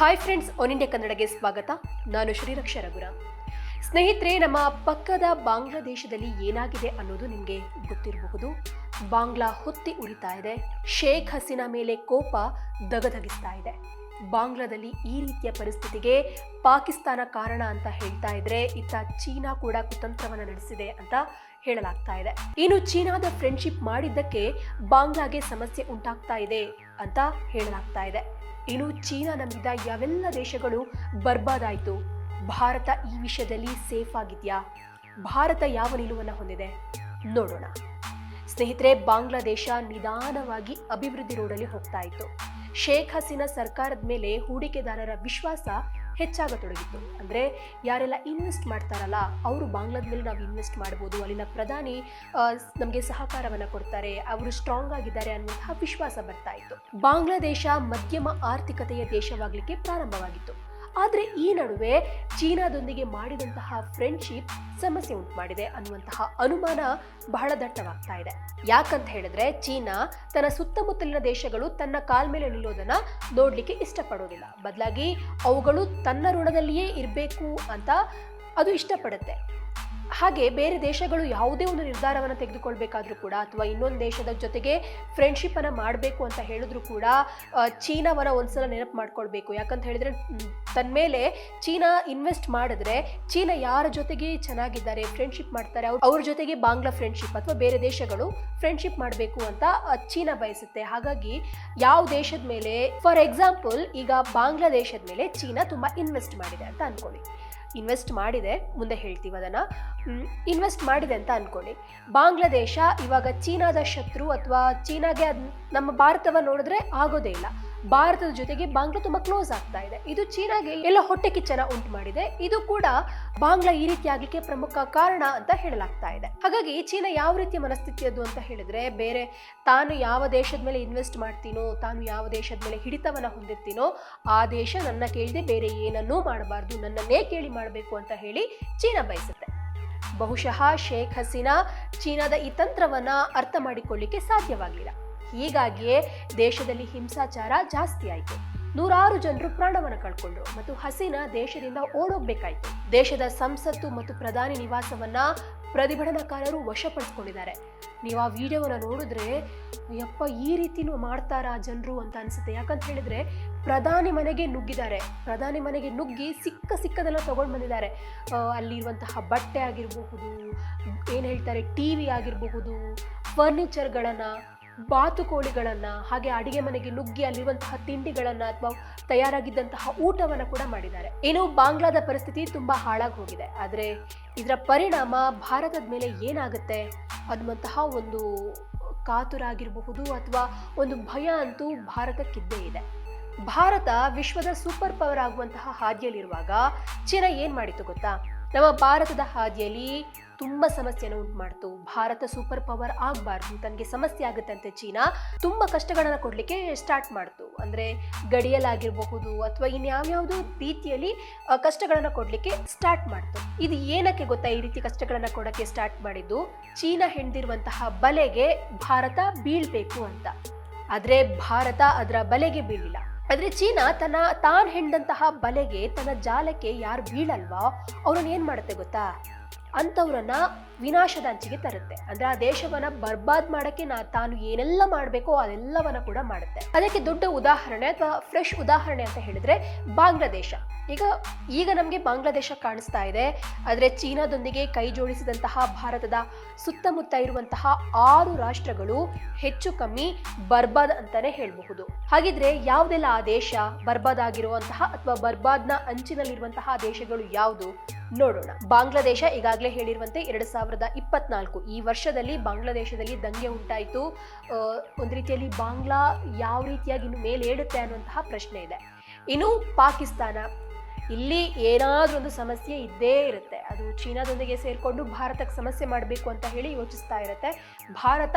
Hi friends one India ಕನ್ನಡಗೆ ಸ್ವಾಗತ. ನಾನು ಶ್ರೀರಕ್ಷ ರಘುರಾಮ್ ಸ್ನೇಹಿತರೆ, ನಮ್ಮ ಪಕ್ಕದ ಬಾಂಗ್ಲಾದೇಶದಲ್ಲಿ ಏನಾಗಿದೆ ಅನ್ನೋದು ನಿಮಗೆ ಗೊತ್ತಿರಬಹುದು. ಬಾಂಗ್ಲಾ ಹೊತ್ತಿ ಉರಿತಾ ಇದೆ. ಶೇಖ್ ಹಸೀನಾ ಮೇಲೆ ಕೋಪ ದಗದಗಿಸ್ತಾ ಇದೆ. ಬಾಂಗ್ಲಾದಲ್ಲಿ ಈ ರೀತಿಯ ಪರಿಸ್ಥಿತಿಗೆ ಪಾಕಿಸ್ತಾನ ಕಾರಣ ಅಂತ ಹೇಳ್ತಾ ಇದ್ರೆ, ಇತ್ತ ಚೀನಾ ಕೂಡ ಕುತಂತ್ರವನ್ನು ನಡೆಸಿದೆ ಅಂತ ಹೇಳಲಾಗ್ತಾ ಇದೆ. ಇನ್ನು ಚೀನಾದ ಫ್ರೆಂಡ್ಶಿಪ್ ಮಾಡಿದ್ದಕ್ಕೆ ಬಾಂಗ್ಲಾಗೆ ಸಮಸ್ಯೆ ಉಂಟಾಗ್ತಾ ಇದೆ ಅಂತ ಹೇಳಲಾಗ್ತಾ ಇದೆ. ಇನ್ನು ಚೀನಾ ನಂಬಿದ ಯಾವೆಲ್ಲ ದೇಶಗಳು ಬರ್ಬಾದಾಯಿತು? ಭಾರತ ಈ ವಿಷಯದಲ್ಲಿ ಸೇಫ್ ಆಗಿದೆಯಾ? ಭಾರತ ಯಾವ ನಿಲುವನ್ನು ಹೊಂದಿದೆ? ನೋಡೋಣ. ಸ್ನೇಹಿತರೆ, ಬಾಂಗ್ಲಾದೇಶ ನಿಧಾನವಾಗಿ ಅಭಿವೃದ್ಧಿ ರೋಡಲ್ಲಿ ಹೋಗ್ತಾ ಇತ್ತು. ಶೇಖ್ ಹಸೀನಾ ಸರ್ಕಾರದ ಮೇಲೆ ಹೂಡಿಕೆದಾರರ ವಿಶ್ವಾಸ ಹೆಚ್ಚಾಗತೊಡಗಿತ್ತು ಅಂದರೆ ಯಾರೆಲ್ಲ ಇನ್ವೆಸ್ಟ್ ಮಾಡ್ತಾರಲ್ಲ, ಅವರು ಬಾಂಗ್ಲಾದ ಮೇಲೆ ನಾವು ಇನ್ವೆಸ್ಟ್ ಮಾಡ್ಬೋದು. ಅಲ್ಲಿನ ಪ್ರಧಾನಿ ನಮಗೆ ಸಹಕಾರವನ್ನು ಕೊಡ್ತಾರೆ. ಅವರು ಸ್ಟ್ರಾಂಗ್ ಆಗಿದ್ದಾರೆ ಅನ್ನುವಂತಹ ವಿಶ್ವಾಸ ಬರ್ತಾ ಇತ್ತು. ಬಾಂಗ್ಲಾದೇಶ ಮಧ್ಯಮ ಆರ್ಥಿಕತೆಯ ದೇಶವಾಗಲಿಕ್ಕೆ ಪ್ರಾರಂಭವಾಗಿತ್ತು. ಆದರೆ ಈ ನಡುವೆ ಚೀನಾದೊಂದಿಗೆ ಮಾಡಿದಂತಹ ಫ್ರೆಂಡ್ಶಿಪ್ ಸಮಸ್ಯೆ ಉಂಟು ಮಾಡಿದೆ ಅನ್ನುವಂತಹ ಅನುಮಾನ ಬಹಳ ದಟ್ಟವಾಗ್ತಾ ಇದೆ. ಯಾಕಂತ ಹೇಳಿದ್ರೆ ಚೀನಾ ತನ್ನ ಸುತ್ತಮುತ್ತಲಿನ ದೇಶಗಳು ತನ್ನ ಕಾಲ್ ಮೇಲೆ ನಿಲ್ಲೋದನ್ನ ನೋಡ್ಲಿಕ್ಕೆ ಇಷ್ಟಪಡೋದಿಲ್ಲ. ಬದಲಾಗಿ ಅವುಗಳು ತನ್ನ ಋಣದಲ್ಲಿಯೇ ಇರಬೇಕು ಅಂತ ಅದು ಇಷ್ಟಪಡುತ್ತೆ. ಹಾಗೆ ಬೇರೆ ದೇಶಗಳು ಯಾವುದೇ ಒಂದು ನಿರ್ಧಾರವನ್ನು ತೆಗೆದುಕೊಳ್ಬೇಕಾದ್ರೂ ಕೂಡ ಅಥವಾ ಇನ್ನೊಂದು ದೇಶದ ಜೊತೆಗೆ ಫ್ರೆಂಡ್ಶಿಪ್ಪನ್ನು ಮಾಡಬೇಕು ಅಂತ ಹೇಳಿದ್ರು ಕೂಡ ಚೀನಾವನ್ನ ಒಂದ್ಸಲ ನೆನಪು ಮಾಡ್ಕೊಳ್ಬೇಕು. ಯಾಕಂತ ಹೇಳಿದ್ರೆ ತನ್ಮೇಲೆ ಚೀನಾ ಇನ್ವೆಸ್ಟ್ ಮಾಡಿದ್ರೆ ಚೀನಾ ಯಾರ ಜೊತೆಗೆ ಚೆನ್ನಾಗಿದ್ದಾರೆ ಫ್ರೆಂಡ್ಶಿಪ್ ಮಾಡ್ತಾರೆ, ಅವ್ರ ಅವ್ರ ಜೊತೆಗೆ ಬಾಂಗ್ಲಾ ಫ್ರೆಂಡ್ಶಿಪ್ ಅಥವಾ ಬೇರೆ ದೇಶಗಳು ಫ್ರೆಂಡ್ಶಿಪ್ ಮಾಡಬೇಕು ಅಂತ ಚೀನಾ ಬಯಸುತ್ತೆ. ಹಾಗಾಗಿ ಯಾವ ದೇಶದ ಮೇಲೆ ಫಾರ್ ಎಕ್ಸಾಂಪಲ್ ಈಗ ಬಾಂಗ್ಲಾದೇಶದ ಮೇಲೆ ಚೀನಾ ತುಂಬಾ ಇನ್ವೆಸ್ಟ್ ಮಾಡಿದೆ ಅಂತ ಅನ್ಕೊಳ್ಳಿ ಇನ್ವೆಸ್ಟ್ ಮಾಡಿದೆ, ಮುಂದೆ ಹೇಳ್ತೀವಿ ಅದನ್ನು. ಇನ್ವೆಸ್ಟ್ ಮಾಡಿದೆ ಅಂತ ಅಂದ್ಕೊಳ್ಳಿ ಬಾಂಗ್ಲಾದೇಶ ಇವಾಗ ಚೀನಾದ ಶತ್ರು ಅಥವಾ ಚೀನಾಗೆ ಅದು ನಮ್ಮ ಭಾರತವ ನೋಡಿದ್ರೆ ಆಗೋದೇ ಇಲ್ಲ. ಭಾರತದ ಜೊತೆಗೆ ಬಾಂಗ್ಲಾ ತುಂಬಾ ಕ್ಲೋಸ್ ಆಗ್ತಾ ಇದೆ. ಇದು ಚೀನಾಗೆ ಎಲ್ಲ ಹೊಟ್ಟೆ ಕಿಚ್ಚನ ಉಂಟು ಮಾಡಿದೆ. ಇದು ಕೂಡ ಬಾಂಗ್ಲಾ ಈ ರೀತಿ ಆಗ್ಲಿಕ್ಕೆ ಪ್ರಮುಖ ಕಾರಣ ಅಂತ ಹೇಳಲಾಗ್ತಾ ಇದೆ. ಹಾಗಾಗಿ ಚೀನಾ ಯಾವ ರೀತಿಯ ಮನಸ್ಥಿತಿಯದು ಅಂತ ಹೇಳಿದ್ರೆ, ಬೇರೆ ತಾನು ಯಾವ ದೇಶದ ಮೇಲೆ ಇನ್ವೆಸ್ಟ್ ಮಾಡ್ತೀನೋ, ತಾನು ಯಾವ ದೇಶದ ಮೇಲೆ ಹಿಡಿತವನ್ನ ಹೊಂದಿರ್ತೀನೋ, ಆ ದೇಶ ನನ್ನ ಕೇಳಿದೆ, ಬೇರೆ ಏನನ್ನೂ ಮಾಡಬಾರ್ದು, ನನ್ನನ್ನೇ ಕೇಳಿ ಮಾಡಬೇಕು ಅಂತ ಹೇಳಿ ಚೀನಾ ಬಯಸುತ್ತೆ. ಬಹುಶಃ ಶೇಖ್ ಹಸೀನಾ ಚೀನಾದ ಈ ತಂತ್ರವನ್ನ ಅರ್ಥ ಮಾಡಿಕೊಳ್ಳಿಕ್ಕೆ ಸಾಧ್ಯವಾಗಲಿಲ್ಲ ಹೀಗಾಗಿಯೇ ದೇಶದಲ್ಲಿ ಹಿಂಸಾಚಾರ ಜಾಸ್ತಿ ಆಯಿತು. ನೂರಾರು ಜನರು ಪ್ರಾಣವನ್ನು ಕಳ್ಕೊಂಡ್ರು ಮತ್ತು ಹಸೀನಾ ದೇಶದಿಂದ ಓಡೋಗ್ಬೇಕಾಯ್ತು. ದೇಶದ ಸಂಸತ್ತು ಮತ್ತು ಪ್ರಧಾನಿ ನಿವಾಸವನ್ನ ಪ್ರತಿಭಟನಾಕಾರರು ವಶಪಡಿಸ್ಕೊಂಡಿದ್ದಾರೆ. ನೀವು ಆ ವಿಡಿಯೋವನ್ನು ನೋಡಿದ್ರೆ, ಯಪ್ಪ ಈ ರೀತಿನೂ ಮಾಡ್ತಾರಾ ಜನರು ಅಂತ ಅನ್ಸುತ್ತೆ. ಯಾಕಂತ ಹೇಳಿದ್ರೆ, ಪ್ರಧಾನಿ ಮನೆಗೆ ನುಗ್ಗಿದ್ದಾರೆ. ಪ್ರಧಾನಿ ಮನೆಗೆ ನುಗ್ಗಿ ಸಿಕ್ಕ ಸಿಕ್ಕದೆಲ್ಲ ತಗೊಂಡು ಬಂದಿದ್ದಾರೆ. ಅಲ್ಲಿರುವಂತಹ ಬಟ್ಟೆ ಆಗಿರಬಹುದು, ಏನು ಹೇಳ್ತಾರೆ, ಟಿ ವಿ ಆಗಿರಬಹುದು ಫರ್ನಿಚರ್ಗಳನ್ನು ಬಾತುಕೋಳಿಗಳನ್ನು, ಹಾಗೆ ಅಡಿಗೆ ಮನೆಗೆ ನುಗ್ಗಿ ಅಲ್ಲಿರುವಂತಹ ತಿಂಡಿಗಳನ್ನು ಅಥವಾ ತಯಾರಾಗಿದ್ದಂತಹ ಊಟವನ್ನು ಕೂಡ ಮಾಡಿದ್ದಾರೆ. ಏನು ಬಾಂಗ್ಲಾದ ಪರಿಸ್ಥಿತಿ ತುಂಬ ಹಾಳಾಗಿ ಹೋಗಿದೆ ಆದರೆ ಇದರ ಪರಿಣಾಮ ಭಾರತದ ಮೇಲೆ ಏನಾಗುತ್ತೆ? ಅನ್ನುವಂತಹ ಒಂದು ಕಾತುರ ಆಗಿರಬಹುದು ಅಥವಾ ಒಂದು ಭಯ ಅಂತೂ ಭಾರತಕ್ಕಿದ್ದೇ ಇದೆ. ಭಾರತ ವಿಶ್ವದ ಸೂಪರ್ ಪವರ್ ಆಗುವಂತಹ ಹಾದಿಯಲ್ಲಿರುವಾಗ ಚೀನಾ ಏನು ಮಾಡಿತು ಗೊತ್ತಾ? ನಮ್ಮ ಭಾರತದ ಹಾದಿಯಲ್ಲಿ ತುಂಬ ಸಮಸ್ಯೆಯನ್ನು ಉಂಟು ಮಾಡ್ತು. ಭಾರತ ಸೂಪರ್ ಪವರ್ ಆಗಬಾರ್ದು, ತನಗೆ ಸಮಸ್ಯೆ ಆಗುತ್ತಂತೆ ಚೀನಾ. ತುಂಬ ಕಷ್ಟಗಳನ್ನು ಕೊಡಲಿಕ್ಕೆ ಸ್ಟಾರ್ಟ್ ಮಾಡ್ತು. ಅಂದರೆ ಗಡಿಯಲ್ಲಾಗಿರಬಹುದು ಅಥವಾ ಇನ್ಯಾವ್ಯಾವುದೋ ರೀತಿಯಲ್ಲಿ ಕಷ್ಟಗಳನ್ನು ಕೊಡಲಿಕ್ಕೆ ಸ್ಟಾರ್ಟ್ ಮಾಡ್ತು. ಇದು ಏನಕ್ಕೆ ಗೊತ್ತಾ ಈ ರೀತಿ ಕಷ್ಟಗಳನ್ನು ಕೊಡೋಕ್ಕೆ ಸ್ಟಾರ್ಟ್ ಮಾಡಿದ್ದು? ಚೀನಾ ಹೆಣ್ದಿರುವಂತಹ ಬಲೆಗೆ ಭಾರತ ಬೀಳ್ಬೇಕು ಅಂತ. ಆದರೆ ಭಾರತ ಅದರ ಬಲೆಗೆ ಬೀಳಿಲ್ಲ. ಆದರೆ ಚೀನಾ ತನ್ನ, ತಾನು ಹೆಣ್ದಂತಹ ಬಲೆಗೆ, ತನ್ನ ಜಾಲಕ್ಕೆ ಯಾರು ಬೀಳಲ್ವಾ? ಅವ್ರನ್ನ ಏನು ಮಾಡುತ್ತೆ ಗೊತ್ತಾ? ಅಂಥವ್ರನ್ನ ವಿನಾಶದ ಅಂಚಿಗೆ ತರುತ್ತೆ. ಅಂದ್ರೆ ಆ ದೇಶವನ್ನ ಬರ್ಬಾದ್ ಮಾಡಕ್ಕೆ ನಾ ತಾನು ಏನೆಲ್ಲ ಮಾಡಬೇಕೋ ಅದೆಲ್ಲವನ್ನ ಕೂಡ ಮಾಡುತ್ತೆ. ಅದಕ್ಕೆ ದೊಡ್ಡ ಉದಾಹರಣೆ ಅಥವಾ ಫ್ರೆಶ್ ಉದಾಹರಣೆ ಅಂತ ಹೇಳಿದ್ರೆ ಬಾಂಗ್ಲಾದೇಶ. ಈಗ ಈಗ ನಮಗೆ ಬಾಂಗ್ಲಾದೇಶ ಕಾಣಿಸ್ತಾ ಇದೆ. ಆದರೆ ಚೀನಾದೊಂದಿಗೆ ಕೈ ಜೋಡಿಸಿದಂತಹ ಭಾರತದ ಸುತ್ತಮುತ್ತ ಇರುವಂತಹ ಆರು ರಾಷ್ಟ್ರಗಳು ಹೆಚ್ಚು ಕಮ್ಮಿ ಬರ್ಬಾದ್ ಅಂತಾನೆ ಹೇಳಬಹುದು. ಹಾಗಿದ್ರೆ ಯಾವುದೆಲ್ಲ ಆ ದೇಶ ಬರ್ಬಾದ್ ಆಗಿರುವಂತಹ ಅಥವಾ ಬರ್ಬಾದ್ನ ಅಂಚಿನಲ್ಲಿರುವಂತಹ ದೇಶಗಳು ಯಾವುದು? ನೋಡೋಣ. ಬಾಂಗ್ಲಾದೇಶ ಈಗಾಗಲೇ ಹೇಳಿರುವಂತೆ ಎರಡು ಸಾವಿರದ ಇಪ್ಪತ್ನಾಲ್ಕು ಈ ವರ್ಷದಲ್ಲಿ ಬಾಂಗ್ಲಾದೇಶದಲ್ಲಿ ದಂಗೆ ಉಂಟಾಯಿತು. ಒಂದು ರೀತಿಯಲ್ಲಿ ಬಾಂಗ್ಲಾ ಯಾವ ರೀತಿಯಾಗಿ ಇನ್ನು ಮೇಲೇಳುತ್ತೆ ಅನ್ನುವಂತಹ ಪ್ರಶ್ನೆ ಇದೆ. ಇನ್ನು ಪಾಕಿಸ್ತಾನ ಇಲ್ಲಿ ಏನಾದ್ರೂ ಒಂದು ಸಮಸ್ಯೆ ಇದ್ದೇ ಇರುತ್ತೆ. ಅದು ಚೀನಾದೊಂದಿಗೆ ಸೇರಿಕೊಂಡು ಭಾರತಕ್ಕೆ ಸಮಸ್ಯೆ ಮಾಡಬೇಕು ಅಂತ ಹೇಳಿ ಯೋಚಿಸ್ತಾ ಇರುತ್ತೆ. ಭಾರತ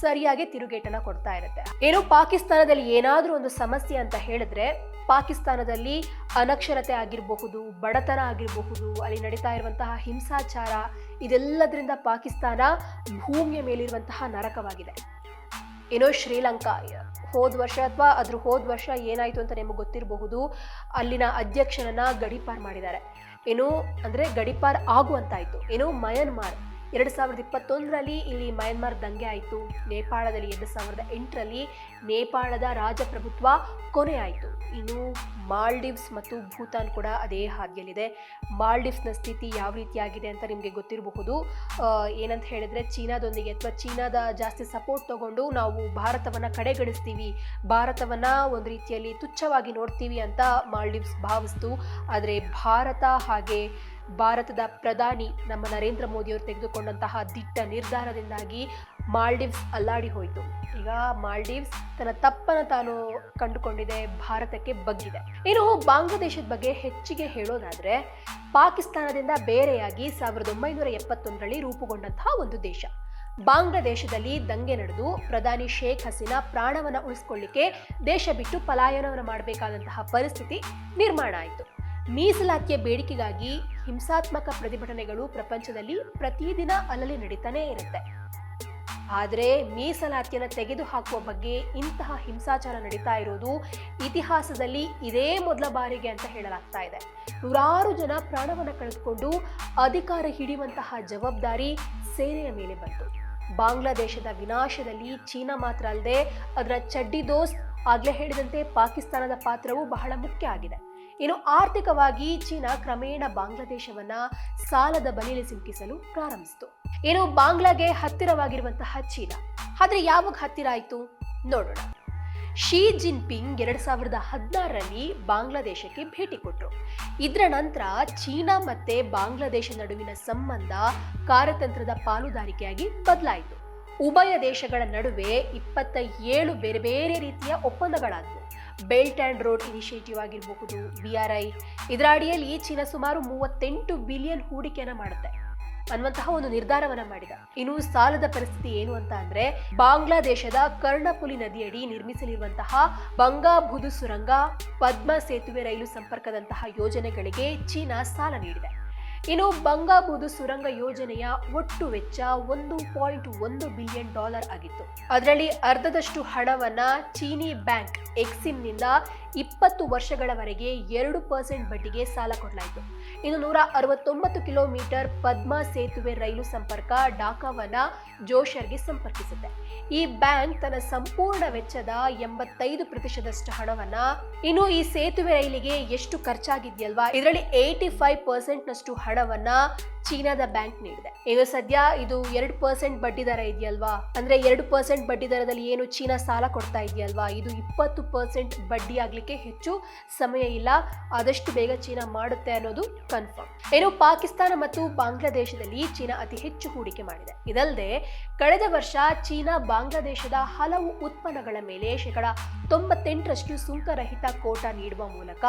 ಸರಿಯಾಗಿ ತಿರುಗೇಟನ್ನು ಕೊಡ್ತಾ ಇರುತ್ತೆ. ಏನು ಪಾಕಿಸ್ತಾನದಲ್ಲಿ ಏನಾದ್ರೂ ಒಂದು ಸಮಸ್ಯೆ ಅಂತ ಹೇಳಿದ್ರೆ ಪಾಕಿಸ್ತಾನದಲ್ಲಿ ಅನಕ್ಷರತೆ ಆಗಿರಬಹುದು, ಬಡತನ ಆಗಿರಬಹುದು, ಅಲ್ಲಿ ನಡೀತಾ ಇರುವಂತಹ ಹಿಂಸಾಚಾರ, ಇದೆಲ್ಲದರಿಂದ ಪಾಕಿಸ್ತಾನ ಭೂಮಿಯ ಮೇಲಿರುವಂತಹ ನರಕವಾಗಿದೆ. ಏನೋ ಶ್ರೀಲಂಕಾ, ಹೋದ ವರ್ಷ ಅಥವಾ ಅದ್ರ ಹೋದ ವರ್ಷ ಏನಾಯಿತು ಅಂತ ನಿಮಗೆ ಗೊತ್ತಿರಬಹುದು, ಅಲ್ಲಿನ ಅಧ್ಯಕ್ಷನನ್ನ ಗಡಿಪಾರ್ ಮಾಡಿದ್ದಾರೆ. ಏನೋ ಅಂದರೆ ಗಡೀಪಾರ್ ಆಗುವಂತಾಯಿತು. ಏನೋ ಮಯನ್ಮಾರ್ ಎರಡು ಸಾವಿರದ ಇಪ್ಪತ್ತೊಂದರಲ್ಲಿ ಇಲ್ಲಿ ಮಯನ್ಮಾರ್ ದಂಗೆ ಆಯಿತು. ನೇಪಾಳದಲ್ಲಿ ಎರಡು ಸಾವಿರದ ಎಂಟರಲ್ಲಿ ನೇಪಾಳದ ರಾಜಪ್ರಭುತ್ವ ಕೊನೆ ಆಯಿತು ಇನ್ನು ಮಾಲ್ಡೀವ್ಸ್ ಮತ್ತು ಭೂತಾನ್ ಕೂಡ ಅದೇ ಹಾದಿಯಲ್ಲಿದೆ. ಮಾಲ್ಡೀವ್ಸ್ನ ಸ್ಥಿತಿ ಯಾವ ರೀತಿಯಾಗಿದೆ ಅಂತ ನಿಮಗೆ ಗೊತ್ತಿರಬಹುದು. ಏನಂತ ಹೇಳಿದ್ರೆ ಚೀನಾದೊಂದಿಗೆ ಅಥವಾ ಚೀನಾದ ಜಾಸ್ತಿ ಸಪೋರ್ಟ್ ತಗೊಂಡು ನಾವು ಭಾರತವನ್ನು ಕಡೆಗಣಿಸ್ತೀವಿ. ಭಾರತವನ್ನು ಒಂದು ರೀತಿಯಲ್ಲಿ ತುಚ್ಛವಾಗಿ ನೋಡ್ತೀವಿ ಅಂತ ಮಾಲ್ಡೀವ್ಸ್ ಭಾವಿಸ್ತು. ಆದರೆ ಭಾರತ ಹಾಗೆ ಭಾರತದ ಪ್ರಧಾನಿ ನಮ್ಮ ನರೇಂದ್ರ ಮೋದಿಯವರು ತೆಗೆದುಕೊಂಡಂತಹ ದಿಟ್ಟ ನಿರ್ಧಾರದಿಂದಾಗಿ ಮಾಲ್ಡೀವ್ಸ್ ಅಲ್ಲಾಡಿ ಹೋಯಿತು. ಈಗ ಮಾಲ್ಡೀವ್ಸ್ ತನ್ನ ತಪ್ಪನ್ನು ತಾನು ಕಂಡುಕೊಂಡಿದೆ, ಭಾರತಕ್ಕೆ ಬಗ್ಗಿದೆ. ಇನ್ನು ಬಾಂಗ್ಲಾದೇಶದ ಬಗ್ಗೆ ಹೆಚ್ಚಿಗೆ ಹೇಳೋದಾದ್ರೆ, ಪಾಕಿಸ್ತಾನದಿಂದ ಬೇರೆಯಾಗಿ ಸಾವಿರದ ಒಂಬೈನೂರ ಎಪ್ಪತ್ತೊಂದರಲ್ಲಿ ರೂಪುಗೊಂಡಂತಹ ಒಂದು ದೇಶ. ಬಾಂಗ್ಲಾದೇಶದಲ್ಲಿ ದಂಗೆ ನಡೆದು ಪ್ರಧಾನಿ ಶೇಖ್ ಹಸೀನಾ ಪ್ರಾಣವನ್ನು ಉಳಿಸ್ಕೊಳ್ಳಿಕ್ಕೆ ದೇಶ ಬಿಟ್ಟು ಪಲಾಯನವನ್ನು ಮಾಡಬೇಕಾದಂತಹ ಪರಿಸ್ಥಿತಿ ನಿರ್ಮಾಣ ಆಯಿತು. ಮೀಸಲಾತಿಯ ಬೇಡಿಕೆಗಾಗಿ ಹಿಂಸಾತ್ಮಕ ಪ್ರತಿಭಟನೆಗಳು ಪ್ರಪಂಚದಲ್ಲಿ ಪ್ರತಿದಿನ ಅಲ್ಲಲ್ಲಿ ನಡೀತಾನೇ ಇರುತ್ತೆ. ಆದರೆ ಮೀಸಲಾತಿಯನ್ನು ತೆಗೆದುಹಾಕುವ ಬಗ್ಗೆ ಇಂತಹ ಹಿಂಸಾಚಾರ ನಡೀತಾ ಇರೋದು ಇತಿಹಾಸದಲ್ಲಿ ಇದೇ ಮೊದಲ ಬಾರಿಗೆ ಅಂತ ಹೇಳಲಾಗ್ತಾ ಇದೆ. ನೂರಾರು ಜನ ಪ್ರಾಣವನ್ನು ಕಳೆದುಕೊಂಡು ಅಧಿಕಾರ ಹಿಡಿಯುವಂತಹ ಜವಾಬ್ದಾರಿ ಸೇನೆಯ ಮೇಲೆ ಬಂತು. ಬಾಂಗ್ಲಾದೇಶದ ವಿನಾಶದಲ್ಲಿ ಚೀನಾ ಮಾತ್ರ ಅಲ್ಲದೆ ಅದರ ಚಡ್ಡಿ ದೋಸ್ತ್ ಆಗಲೇ ಹೇಳಿದಂತೆ ಪಾಕಿಸ್ತಾನದ ಪಾತ್ರವು ಬಹಳ ಮುಖ್ಯ ಆಗಿದೆ. ಇನ್ನು ಆರ್ಥಿಕವಾಗಿ ಚೀನಾ ಕ್ರಮೇಣ ಬಾಂಗ್ಲಾದೇಶವನ್ನ ಸಾಲದ ಬಲೆಯಲ್ಲಿ ಸಿಲುಕಿಸಲು ಪ್ರಾರಂಭಿಸಿತು. ಏನು ಬಾಂಗ್ಲಾಗೆ ಹತ್ತಿರವಾಗಿರುವಂತಹ ಚೀನಾ. ಆದ್ರೆ ಯಾವಾಗ ಹತ್ತಿರ ಆಯಿತು? ನೋಡೋಣ. ಶಿ ಜಿನ್ಪಿಂಗ್ ಎರಡ್ ಸಾವಿರದ ಹದಿನಾರರಲ್ಲಿ ಬಾಂಗ್ಲಾದೇಶಕ್ಕೆ ಭೇಟಿ ಕೊಟ್ಟರು ಇದರ ನಂತರ ಚೀನಾ ಮತ್ತೆ ಬಾಂಗ್ಲಾದೇಶ ನಡುವಿನ ಸಂಬಂಧ ಕಾರ್ಯತಂತ್ರದ ಪಾಲುದಾರಿಕೆಯಾಗಿ ಬದಲಾಯಿತು. ಉಭಯ ದೇಶಗಳ ನಡುವೆ ಇಪ್ಪತ್ತ ಏಳು ಬೇರೆ ಬೇರೆ ರೀತಿಯ ಒಪ್ಪಂದಗಳಾದವು. ಬೆಲ್ಟ್ ಆ್ಯಂಡ್ ರೋಡ್ ಇನಿಷಿಯೇಟಿವ್ ಆಗಿರಬಹುದು ಬಿ ಆರ್ ಐ ಇದರ ಅಡಿಯಲ್ಲಿ ಚೀನಾ ಸುಮಾರು ಮೂವತ್ತೆಂಟು ಬಿಲಿಯನ್ ಹೂಡಿಕೆಯನ್ನ ಮಾಡುತ್ತೆ. ಅನ್ನುವಂತಹ ಒಂದು ನಿರ್ಧಾರವನ್ನ ಮಾಡಿದ. ಇನ್ನು ಸಾಲದ ಪರಿಸ್ಥಿತಿ ಏನು ಅಂತ ಅಂದ್ರೆ, ಬಾಂಗ್ಲಾದೇಶದ ಕರ್ಣಪುಲಿ ನದಿಯಡಿ ನಿರ್ಮಿಸಲಿರುವಂತಹ ಬಂಗಾಬುದು ಸುರಂಗ, ಪದ್ಮ ಸೇತುವೆ ರೈಲು ಸಂಪರ್ಕದಂತಹ ಯೋಜನೆಗಳಿಗೆ ಚೀನಾ ಸಾಲ ನೀಡಿದೆ. ಇನ್ನು ಬಂಗಾಬೂದು ಸುರಂಗ ಯೋಜನೆಯ ಒಟ್ಟು ವೆಚ್ಚ ಒಂದು ಪಾಯಿಂಟ್ ಒಂದು ಬಿಲಿಯನ್ ಡಾಲರ್ ಆಗಿತ್ತು. ಅದರಲ್ಲಿ ಅರ್ಧದಷ್ಟು ಹಣವನ್ನ ಚೀನಿ ಬ್ಯಾಂಕ್ ಎಕ್ಸಿಮ್ನಿಂದ ಇಪ್ಪತ್ತು ವರ್ಷಗಳವರೆಗೆ ಎರಡು ಪರ್ಸೆಂಟ್ ಬಡ್ಡಿಗೆ ಸಾಲ ಕೊಡಲಾಯಿತು. ಇನ್ನು ನೂರ ಅರವತ್ತೊಂಬತ್ತು ಕಿಲೋಮೀಟರ್ ಪದ್ಮ ಸೇತುವೆ ರೈಲು ಸಂಪರ್ಕ ಡಾಕಾವನ್ನ ಜೋಶರ್ಗೆ ಸಂಪರ್ಕಿಸುತ್ತೆ. ಈ ಬ್ಯಾಂಕ್ ತನ್ನ ಸಂಪೂರ್ಣ ವೆಚ್ಚದ ಎಂಬತ್ತೈದು ಪ್ರತಿಶತದಷ್ಟು ಹಣವನ್ನ ಇನ್ನು ಈ ಸೇತುವೆ ರೈಲಿಗೆ ಎಷ್ಟು ಖರ್ಚಾಗಿದೆಯಲ್ವಾ? ಇದರಲ್ಲಿ ಏಯ್ಟಿ ಫೈವ್ ಪರ್ಸೆಂಟ್ನಷ್ಟು ಹಣವನ್ನ ಚೀನಾದ ಬ್ಯಾಂಕ್ ನೀಡಿದೆ. ಈಗ ಸದ್ಯ ಇದು ಎರಡು ಪರ್ಸೆಂಟ್ ಬಡ್ಡಿ ದರ ಇದೆಯಲ್ವಾ? ಅಂದ್ರೆ ಎರಡು ಪರ್ಸೆಂಟ್ ಬಡ್ಡಿ ದರದಲ್ಲಿ ಏನು ಚೀನಾ ಸಾಲ ಕೊಡ್ತಾ ಇದೆಯಲ್ವಾ? ಇದು ಇಪ್ಪತ್ತು ಪರ್ಸೆಂಟ್ ಬಡ್ಡಿ ಹೆಚ್ಚು ಸಮಯ ಇಲ್ಲ, ಆದಷ್ಟು ಬೇಗ ಚೀನಾ ಮಾಡುತ್ತೆ ಅನ್ನೋದು ಕನ್ಫರ್ಮ್ ಏನು, ಪಾಕಿಸ್ತಾನ ಮತ್ತು ಬಾಂಗ್ಲಾದೇಶದಲ್ಲಿ ಚೀನಾ ಅತಿ ಹೆಚ್ಚು ಹೂಡಿಕೆ ಮಾಡಿದೆ. ಇದಲ್ಲದೆ ಕಳೆದ ವರ್ಷ ಚೀನಾ ಬಾಂಗ್ಲಾದೇಶದ ಹಲವು ಉತ್ಪನ್ನಗಳ ಮೇಲೆ ಶೇಕಡ ತೊಂಬತ್ತೆಂಟರಷ್ಟು ಸುಂಕರಹಿತ ಕೋಟಾ ನೀಡುವ ಮೂಲಕ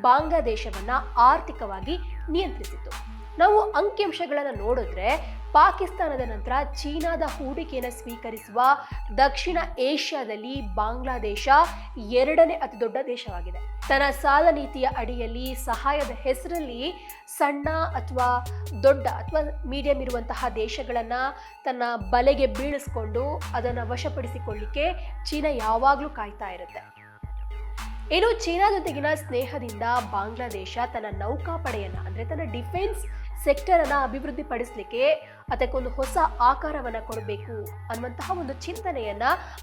ಬಾಂಗ್ಲಾದೇಶವನ್ನ ಆರ್ಥಿಕವಾಗಿ ನಿಯಂತ್ರಿಸಿತು ನಾವು ಅಂಕಿಅಂಶಗಳನ್ನು ನೋಡಿದ್ರೆ ಪಾಕಿಸ್ತಾನದ ನಂತರ ಚೀನಾದ ಹೂಡಿಕೆಯನ್ನು ಸ್ವೀಕರಿಸುವ ದಕ್ಷಿಣ ಏಷ್ಯಾದಲ್ಲಿ ಬಾಂಗ್ಲಾದೇಶ ಎರಡನೇ ಅತಿ ದೊಡ್ಡ ದೇಶವಾಗಿದೆ. ತನ್ನ ಸಾಲ ನೀತಿಯ ಅಡಿಯಲ್ಲಿ ಸಹಾಯದ ಹೆಸರಲ್ಲಿ ಸಣ್ಣ ಅಥವಾ ದೊಡ್ಡ ಅಥವಾ ಮೀಡಿಯಂ ಇರುವಂತಹ ದೇಶಗಳನ್ನು ತನ್ನ ಬಲೆಗೆ ಬೀಳಿಸ್ಕೊಂಡು ಅದನ್ನು ವಶಪಡಿಸಿಕೊಳ್ಳಿಕ್ಕೆ ಚೀನಾ ಯಾವಾಗಲೂ ಕಾಯ್ತಾ ಇರುತ್ತೆ. ಇನ್ನು ಜೊತೆಗಿನ ಸ್ನೇಹದಿಂದ ಬಾಂಗ್ಲಾದೇಶ ತನ್ನ ನೌಕಾಪಡೆಯನ್ನು, ಅಂದ್ರೆ ತನ್ನ ಡಿಫೆನ್ಸ್ ಸೆಕ್ಟರ್ ಅನ್ನ ಅಭಿವೃದ್ಧಿ ಪಡಿಸಲಿಕ್ಕೆ ಅದಕ್ಕೊಂದು ಹೊಸ ಆಕಾರವನ್ನ ಕೊಡಬೇಕು ಅನ್ನುವಂತಹ ಒಂದು ಚಿಂತನೆಯನ್ನ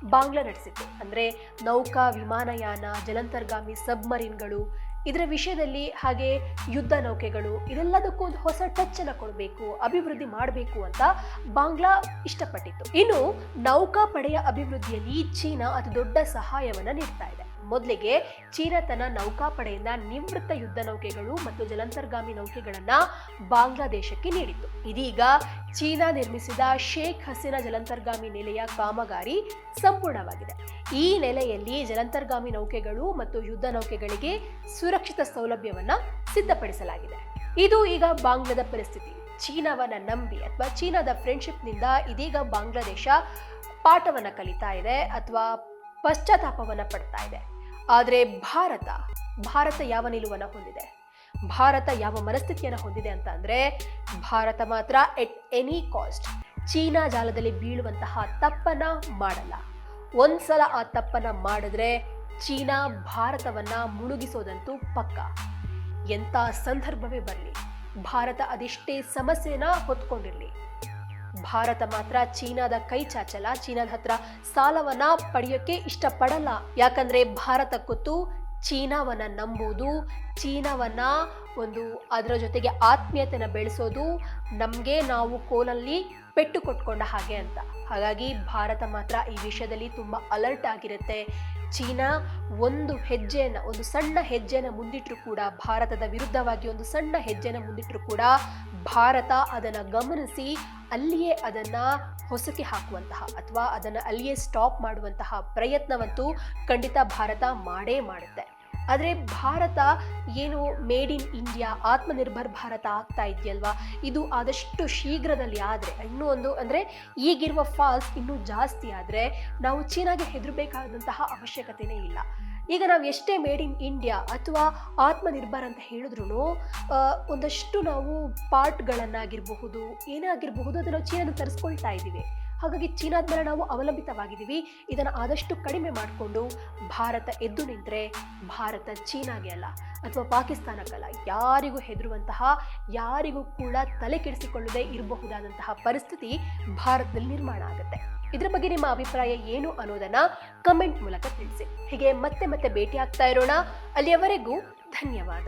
ಬಾಂಗ್ಲಾ ನಡೆಸಿತ್ತು. ಅಂದ್ರೆ ನೌಕಾ, ವಿಮಾನಯಾನ, ಜಲಂತರ್ಗಾಮಿ ಸಬ್ಮರೀನ್ಗಳು, ಇದರ ವಿಷಯದಲ್ಲಿ ಹಾಗೆ ಯುದ್ಧ ನೌಕೆಗಳು, ಇದೆಲ್ಲದಕ್ಕೂ ಒಂದು ಹೊಸ ಟಚ್ ಅನ್ನ ಕೊಡಬೇಕು, ಅಭಿವೃದ್ಧಿ ಮಾಡಬೇಕು ಅಂತ ಬಾಂಗ್ಲಾ ಇಷ್ಟಪಟ್ಟಿತ್ತು. ಇನ್ನು ನೌಕಾಪಡೆಯ ಅಭಿವೃದ್ಧಿಯಲ್ಲಿ ಚೀನಾ ಅತಿ ದೊಡ್ಡ ಸಹಾಯವನ್ನ ನೀಡ್ತಾ ಇದೆ. ಮೊದಲಿಗೆ ಚೀನತನ ನೌಕಾಪಡೆಯಿಂದ ನಿವೃತ್ತ ಯುದ್ಧ ನೌಕೆಗಳು ಮತ್ತು ಜಲಂತರ್ಗಾಮಿ ನೌಕೆಗಳನ್ನ ಬಾಂಗ್ಲಾದೇಶಕ್ಕೆ ನೀಡಿತ್ತು. ಇದೀಗ ಚೀನಾ ನಿರ್ಮಿಸಿದ ಶೇಖ್ ಹಸೀನಾ ಜಲಂತರ್ಗಾಮಿ ನೆಲೆಯ ಕಾಮಗಾರಿ ಸಂಪೂರ್ಣವಾಗಿದೆ. ಈ ನೆಲೆಯಲ್ಲಿ ಜಲಂತರ್ಗಾಮಿ ನೌಕೆಗಳು ಮತ್ತು ಯುದ್ಧ ನೌಕೆಗಳಿಗೆ ಸುರಕ್ಷಿತ ಸೌಲಭ್ಯವನ್ನ ಸಿದ್ಧಪಡಿಸಲಾಗಿದೆ. ಇದು ಈಗ ಬಾಂಗ್ಲಾದ ಪರಿಸ್ಥಿತಿ. ಚೀನಾವನ್ನ ನಂಬಿ ಅಥವಾ ಚೀನಾದ ಫ್ರೆಂಡ್ಶಿಪ್ನಿಂದ ಇದೀಗ ಬಾಂಗ್ಲಾದೇಶ ಪಾಠವನ್ನು ಕಲಿತಾ ಇದೆ ಅಥವಾ ಪಶ್ಚಾತ್ತಾಪವನ್ನ ಪಡ್ತಾ ಇದೆ. ಆದರೆ ಭಾರತ ಭಾರತ ಯಾವ ನಿಲುವನ್ನು ಹೊಂದಿದೆ? ಭಾರತ ಯಾವ ಮನಸ್ಥಿತಿಯನ್ನು ಹೊಂದಿದೆ ಅಂತ ಅಂದರೆ, ಭಾರತ ಮಾತ್ರ ಎಟ್ ಎನಿ ಕಾಸ್ಟ್ ಚೀನಾ ಜಾಲದಲ್ಲಿ ಬೀಳುವಂತಹ ತಪ್ಪನ್ನ ಮಾಡಲ್ಲ. ಒಂದ್ಸಲ ಆ ತಪ್ಪನ್ನ ಮಾಡಿದ್ರೆ ಚೀನಾ ಭಾರತವನ್ನ ಮುಳುಗಿಸೋದಂತೂ ಪಕ್ಕ. ಎಂಥ ಸಂದರ್ಭವೇ ಬರಲಿ. ಭಾರತ ಅದೆಷ್ಟೇ ಸಮಸ್ಯೆನ ಹೊತ್ಕೊಂಡಿರಲಿ. ಭಾರತ ಮಾತ್ರ ಚೀನಾದ ಕೈ ಚಾಚಲ್ಲ, ಚೀನಾದ ಹತ್ರ ಸಾಲವನ್ನ ಪಡೆಯೋಕೆ ಇಷ್ಟಪಡಲ್ಲ. ಯಾಕಂದ್ರೆ ಭಾರತ ಕೂತು ಚೀನಾವನ್ನ ನಂಬೋದು ಚೀನಾವನ್ನ ಒಂದು ಅದರ ಜೊತೆಗೆ ಆತ್ಮೀಯತೆನ ಬೆಳೆಸೋದು ನಮಗೆ ನಾವು ಕೋಲಲ್ಲಿ ಪೆಟ್ಟು ಕೊಟ್ಕೊಂಡ ಹಾಗೆ ಅಂತ. ಹಾಗಾಗಿ ಭಾರತ ಮಾತ್ರ ಈ ವಿಷಯದಲ್ಲಿ ತುಂಬ ಅಲರ್ಟ್ ಆಗಿರುತ್ತೆ. ಚೀನಾ ಒಂದು ಹೆಜ್ಜೆಯನ್ನು, ಒಂದು ಸಣ್ಣ ಹೆಜ್ಜೆನ ಮುಂದಿಟ್ಟರು ಕೂಡ, ಭಾರತದ ವಿರುದ್ಧವಾಗಿ ಒಂದು ಸಣ್ಣ ಹೆಜ್ಜೆನ ಮುಂದಿಟ್ಟರು ಕೂಡ ಭಾರತ ಅದನ್ನು ಗಮನಿಸಿ ಅಲ್ಲಿಯೇ ಅದನ್ನು ಹೊಸಕಿ ಹಾಕುವಂತಹ ಅಥವಾ ಅದನ್ನು ಅಲ್ಲಿಯೇ ಸ್ಟಾಪ್ ಮಾಡುವಂತಹ ಪ್ರಯತ್ನವಂತೂ ಖಂಡಿತ ಭಾರತ ಮಾಡೇ ಮಾಡುತ್ತೆ. ಆದರೆ ಭಾರತ ಏನು made in India Atmanirbhar Bharat ಆಗ್ತಾ ಇದೆಯಲ್ವಾ? ಇದು ಆದಷ್ಟು ಶೀಘ್ರದಲ್ಲಿ ಆದರೆ, ಇನ್ನೂ ಒಂದು ಅಂದರೆ ಈಗಿರುವ ಫಾಲ್ಸ್ ಇನ್ನೂ ಜಾಸ್ತಿ ಆದರೆ ನಾವು ಚೀನಾಗೆ ಹೆದರಬೇಕಾದಂತಹ ಅವಶ್ಯಕತೆಯೇ ಇಲ್ಲ. ಈಗ ನಾವು ಎಷ್ಟೇ ಮೇಡ್ ಇನ್ ಇಂಡಿಯಾ ಅಥವಾ ಆತ್ಮನಿರ್ಭರ ಅಂತ ಹೇಳಿದ್ರು ಒಂದಷ್ಟು ನಾವು ಪಾರ್ಟ್ಗಳನ್ನಾಗಿರಬಹುದು ಏನೇ ಆಗಿರಬಹುದು ಅದನ್ನು ಚೀನಾದ ತರಿಸ್ಕೊಳ್ತಾ ಇದ್ದೀವಿ. ಹಾಗಾಗಿ ಚೀನಾದ ಮೇಲೆ ನಾವು ಅವಲಂಬಿತವಾಗಿದ್ದೀವಿ. ಇದನ್ನು ಆದಷ್ಟು ಕಡಿಮೆ ಮಾಡಿಕೊಂಡು ಭಾರತ ಎದ್ದು ನಿಂತರೆ ಭಾರತ ಚೀನಾಗೆ ಅಲ್ಲ, ಅಥವಾ ಪಾಕಿಸ್ತಾನಕ್ಕಲ್ಲ. ಯಾರಿಗೂ ಹೆದರುವಂತಹ, ಯಾರಿಗೂ ಕೂಡ ತಲೆ ಕೆಡಿಸಿಕೊಳ್ಳದೆ ಇರಬಹುದಾದಂತಹ ಪರಿಸ್ಥಿತಿ ಭಾರತದಲ್ಲಿ ನಿರ್ಮಾಣ ಆಗುತ್ತೆ. ಇದರ ಬಗ್ಗೆ ನಿಮ್ಮ ಅಭಿಪ್ರಾಯ ಏನು ಅನ್ನೋದನ್ನ ಕಮೆಂಟ್ ಮೂಲಕ ತಿಳಿಸಿ. ಹೀಗೆ ಮತ್ತೆ ಮತ್ತೆ ಭೇಟಿ ಆಗ್ತಾ ಇರೋಣ. ಅಲ್ಲಿಯವರೆಗೂ ಧನ್ಯವಾದ.